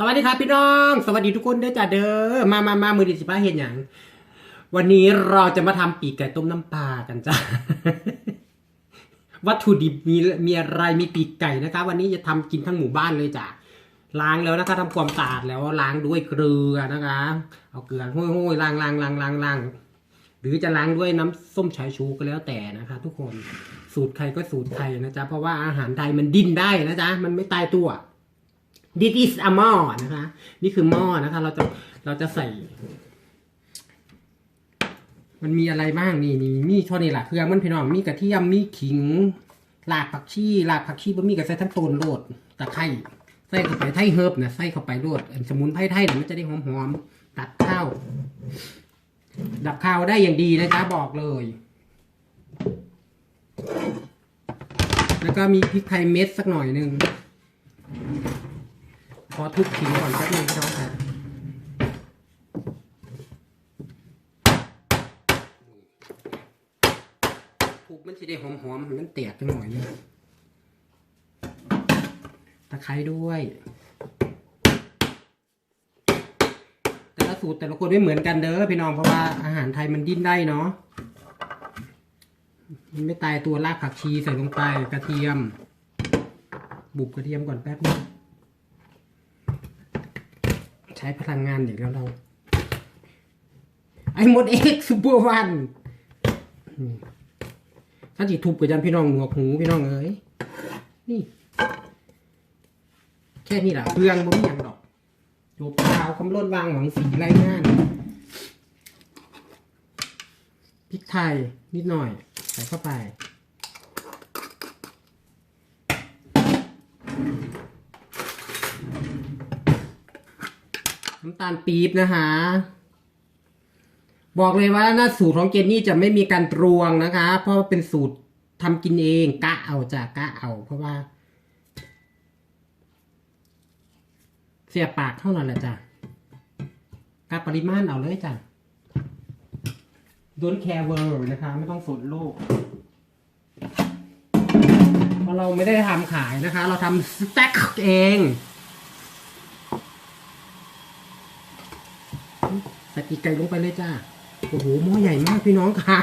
สวัสดีครับพี่น้อง สวัสดีทุกคนเด้อจ้าเด้อมามามามือดิสิบ้าเห็นอย่างวันนี้เราจะมาทำปีกไก่ต้มน้ำปลากันจ้าวัตถุดิบมีมีอะไรมีปีกไก่นะคะ วันนี้จะทำกินทั้งหมู่บ้านเลยจ้ะล้างแล้วนะคะทำความสะอาดแล้วล้างด้วยเกลือนะคะ เอาเกลือห้อยห้อยล้างล้างล้างล้างล้างหรือจะล้างด้วยน้ำส้มสายชูก็แล้วแต่นะคะ ทุกคนสูตรใครก็สูตรใครนะจ๊ะเพราะว่าอาหารไทยมันดิ้นได้นะจ๊ะมันไม่ตายตัว this is a หม้อนะคะ นี่คือหม้อนะคะ เราจะเราจะใส่ มันมีอะไรบ้างนี่นี่มีเท่านี้แหละเครื่องมันพี่น้องมีกระเทียมมีขิงรากผักชีรากผักชีบะมีกับใส่ทั้งต้นโลดตะไคร้ใส่เข้าไปไทยเฮิร์บนะใส่เข้าไปโลดสมุนไพรไทยเนี่ยมันจะได้หอมๆตัดข้าวดับข้าวได้อย่างดีนะจ๊ะบอกเลย แล้วก็มีพริกไทยเม็ดสักหน่อยหนึ่ง อทุบขิงก่อนแป๊บนึงพี่น้องค่ะทุบมันจะได้หอมๆมันเตียกจังหน่อยนึงตะไคร้ด้วย แต่ละสูตรแต่ละคนไม่เหมือนกันเด้อพี่น้องเพราะว่าอาหารไทยมันดิ้นได้เนาะมันไม่ตายตัวรากผักชีใส่ลงไปกระเทียม บุบกระเทียมก่อนแป๊บนึง ใช้พลังงานอีกแล้วเรา ไอ้มดเอ็กซูเปอร์วันถ้านจีทุบกับจันพี่น้องหนวกหูพี่น้องเอ้ยนี่ แค่นี้แหละเครื่องบ่มีอย่างดอกจบข่าวคำล้นวางหวังสีไรงานพริกไทยนิดหน่อย ใส่เข้าไปำตาลปี๊บนะคะ บอกเลยว่าหน้าสูตรของเจนนี่จะไม่มีการตรวงนะคะ เพราะาเป็นสูตรทำกินเองกะเอาจากกะเอาเพราะว่า เสียปากเท่านั้นแหละจ้ะกะปริมาณเอาเลยจ้ะ don't care world นะคะ ไม่ต้องสนโลกเพราะเราไม่ได้ทำขายนะคะ เราทำสแต็กเอง ส่ปีกไก่ลงไปเลยจ้าโอ้โหหม้อใหญ่มากพี่น้องค่ะ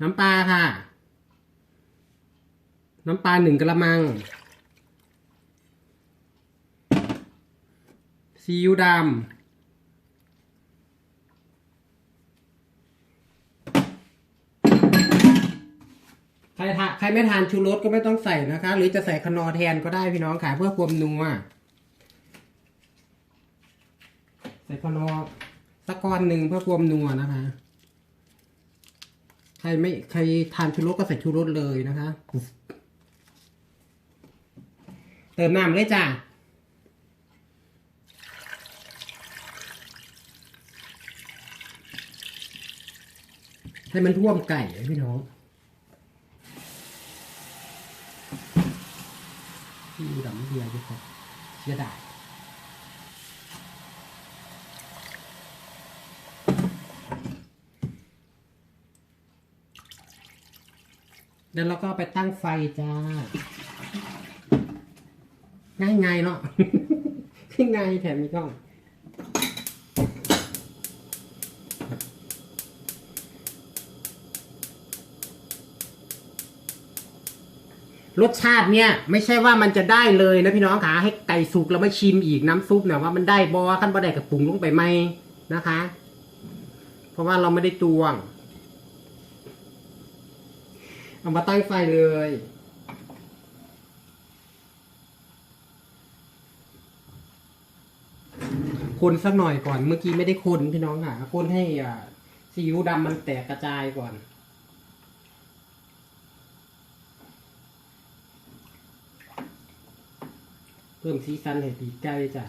น้ำปลาค่ะ น้ำปลาหนึ่งกระมัง ซีอิ๊วดำ ใครไม่ทานชูรสก็ไม่ต้องใส่นะคะ หรือจะใส่คนอแทนก็ได้พี่น้องขายเพื่อความนัวใส่คนอสักก้อนหนึ่งเพื่อความนัวนะคะ ใครไม่ใครทานชูรสก็ใส่ชูรสเลยนะคะ เติมน้ำเลยจ้ะให้มันท่วมไก่พี่น้อง ที่ดำ เบียร์ด้วยคนเสียดายแล้วเราก็ไปตั้งไฟจ้า ง่ายๆเนาะง่ายแถมมีกล้อง รสชาติเนี่ยไม่ใช่ว่ามันจะได้เลยนะพี่น้องคะให้ไก่สุกแล้วมาชิมอีกน้ำซุปเนี่ยว่ามันได้บอขั้นบ่ได้กับปรุงลงไปไหมนะคะ เพราะว่าเราไม่ได้ตวงเอามาตั้งไฟเลย คนสักหน่อยก่อนเมื่อกี้ไม่ได้คนพี่น้องค่ะคนให้ซีอิ๊วดำมันแตกกระจายก่อน พิ่มสีสันให้ปีกไก่จ้ะ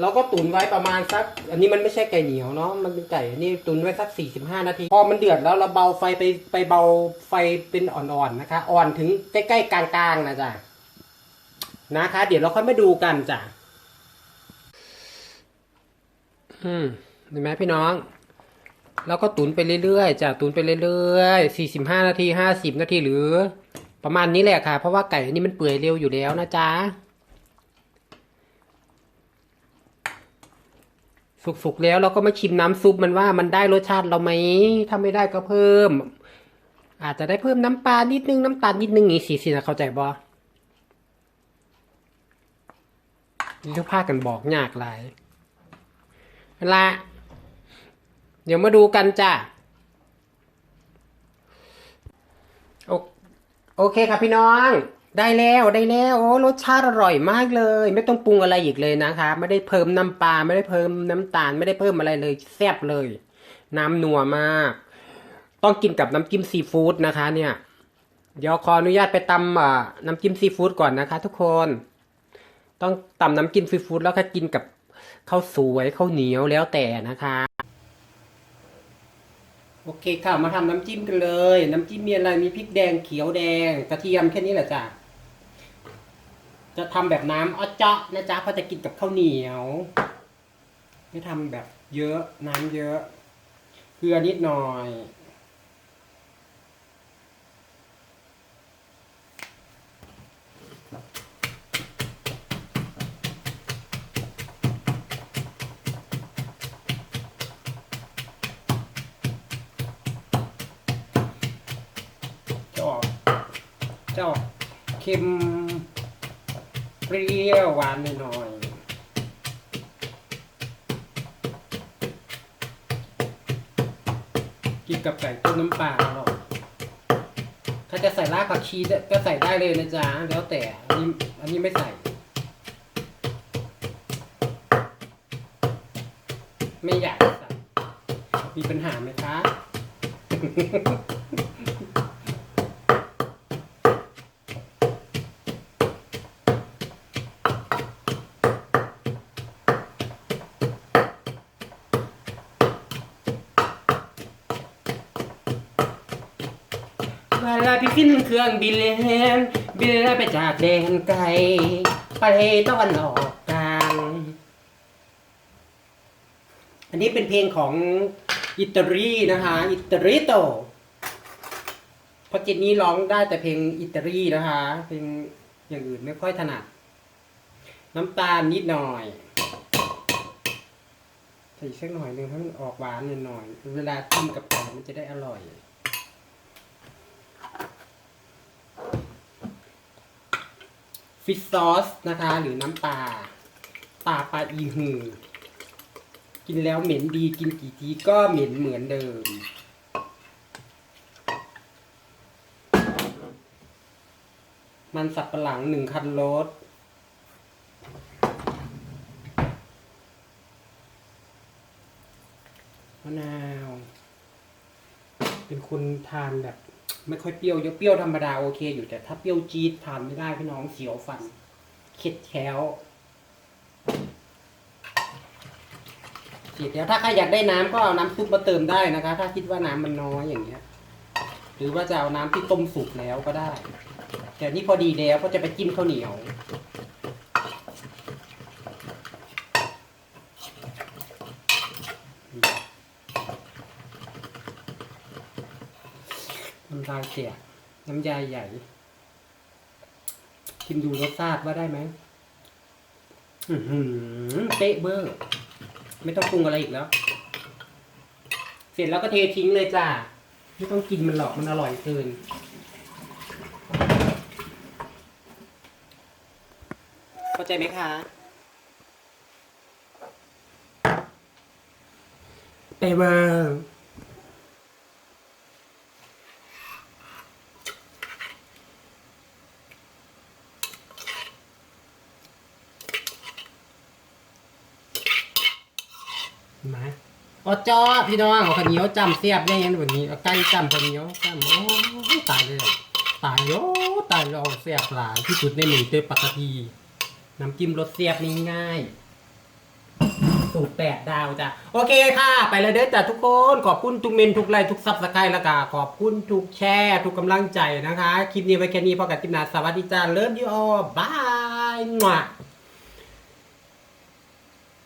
เราก็ตุนไว้ประมาณสัก อันนี้มันไม่ใช่ไก่เหนียวเนาะมันเป็นไก่อันนี้ตุนไว้สักสี่สิบห้านาที พอมันเดือดแล้วเราเบาไฟไปไปเบาไฟเป็นอ่อนๆนะคะ อ่อนถึงใกล้ๆกลางๆนะจ๊ะนะคะ เดี๋ยวเราค่อยมาดูกันจ้ะอืม เห็นไหมพี่น้อง แล้วก็ตุนไปเรื่อยๆจะตุนไปเรื่อยๆสี่สิบห้านาทีห้าสิบนาทีหรือ ประมาณนี้แหละค่ะ เพราะว่าไก่นี้มันเปื่อยเร็วอยู่แล้วนะจ๊ะสุกๆแล้วเราก็มาชิมน้ำซุปมันว่ามันได้รสชาติเราไหมถ้าไม่ได้ก็เพิ่ม อาจจะได้เพิ่มน้ำปลานิดนึงน้ำตาลนิดนึงอย่างนี้สิสินะเข้าใจบ่นี่ทุกภาคกันบอกยากหลายเอาละ เดี๋ยวมาดูกันจ้ะโอโอเคครับพี่น้อง ได้แล้วได้แล้วโอ้รสชาติอร่อยมากเลย ไม่ต้องปรุงอะไรอีกเลยนะคะ ไม่ได้เพิ่มน้ำปลาไม่ได้เพิ่มน้ำตาล ไม่ได้เพิ่มอะไรเลยแซ่บเลย น้ำนัวมาก ต้องกินกับน้ำจิ้มซีฟู้ดนะคะ เนี่ย เดี๋ยวขออนุญาตไปตำน้ำจิ้มซีฟู้ดก่อนนะคะ ทุกคน ต้องตำน้ำจิ้มซีฟู้ดแล้วก็กินกับข้าวสวยข้าวเหนียวแล้วแต่นะคะ โอเคค่ะมาทำน้ำจิ้มกันเลย น้ำจิ้มมีอะไรมีพริกแดงเขียวแดง กระเทียมแค่นี้แหละจ้ะจะทำแบบน้ำอ้อเจาะนะจ๊ะเพราะจะกินกับข้าวเหนียวไม่ทำแบบเยอะน้ำเยอะเกลือนิดหน่อย จะออกเค็มเปรี้ยวหวานหน่อยกินกับไก่ต้มน้ำปลาอร่อยถ้าจะใส่รากผักชีก็ใส่ได้เลยนะจ๊ะ แล้วแต่ อันนี้อันนี้ไม่ใส่ ไม่อยากใส่ มีปัญหาไหมคะ เวลาพี่ขึ้นเครื่องบินเลยบินไปจากแดนไกลไปตะวันออกกลางอันนี้เป็นเพลงของอิตาลีนะคะอิตาลีโตเพราะเจนนี้ร้องได้แต่เพลงอิตาลีนะคะเพลงอย่างอื่นไม่ค่อยถนัดน้ำตาลนิดหน่อยใส่สักหน่อยหนึ่งให้มันออกหวานหน่อย เวลากินกับไก่มันจะได้อร่อย ฟิชซอสนะคะ หรือน้ำปลาปลาปลาอีหือกินแล้วเหม็นดีกินกี่ทีก็เหม็นเหมือนเดิม มันสับปะหลังหนึ่งคันรถมะนาว เป็นคนทานแบบ ไม่ค่อยเปรี้ยวเยอะเปรี้ยวธรรมดาโอเค อยู่แต่ถ้าเปรี้ยวจี๊ดทานไม่ได้พี่น้องเสียวฟันเข็ดแค้วเสียแล้วถ้าใครอยากได้น้ำก็เอาน้ำซุปมาเติมได้นะคะ ถ้าคิดว่าน้ำมันน้อยอย่างเงี้ย หรือว่าจะเอาน้ำที่ต้มสุกแล้วก็ได้ แต่นี่พอดีแล้วก็จะไปจิ้มข้าวเหนียว น้ำลายเสีย น้ำยาใหญ่ ชิมดูรสชาติว่าได้ไหมเป๊ะเบอร์ ไม่ต้องปรุงอะไรอีกแล้ว เสร็จแล้วก็เททิ้งเลยจ้าไม่ต้องกินมันหรอกมันอร่อยเกินเข้าใจไหมคะเป๊ะเบอร์ มาอ๋อจอพี่น้องเอาขาวเหนียวจำเสียบได้ยังแบบนี้เอาไก่จำข้าวเหนียวจำโอ้ยตายเลยตายโอ้ตายแล้วเสียบหลายที่สุดในหนึ่งเตปกติน้ำจิ้มรสเสียบนี่ง่ายสูตรแปดดาวจ้ะโอเคค่ะ ไปเลยเด้อจ้ะทุกคนขอบคุณทุกเมนทุกไลค์ทุกซับสไครต์แล้วก็ขอบคุณทุกแชร์ ทุกกำลังใจนะคะ คลิปนี้ไว้แค่นี้พอกับคลิปหน้าสวัสดีจ้าเลิฟยูออบาย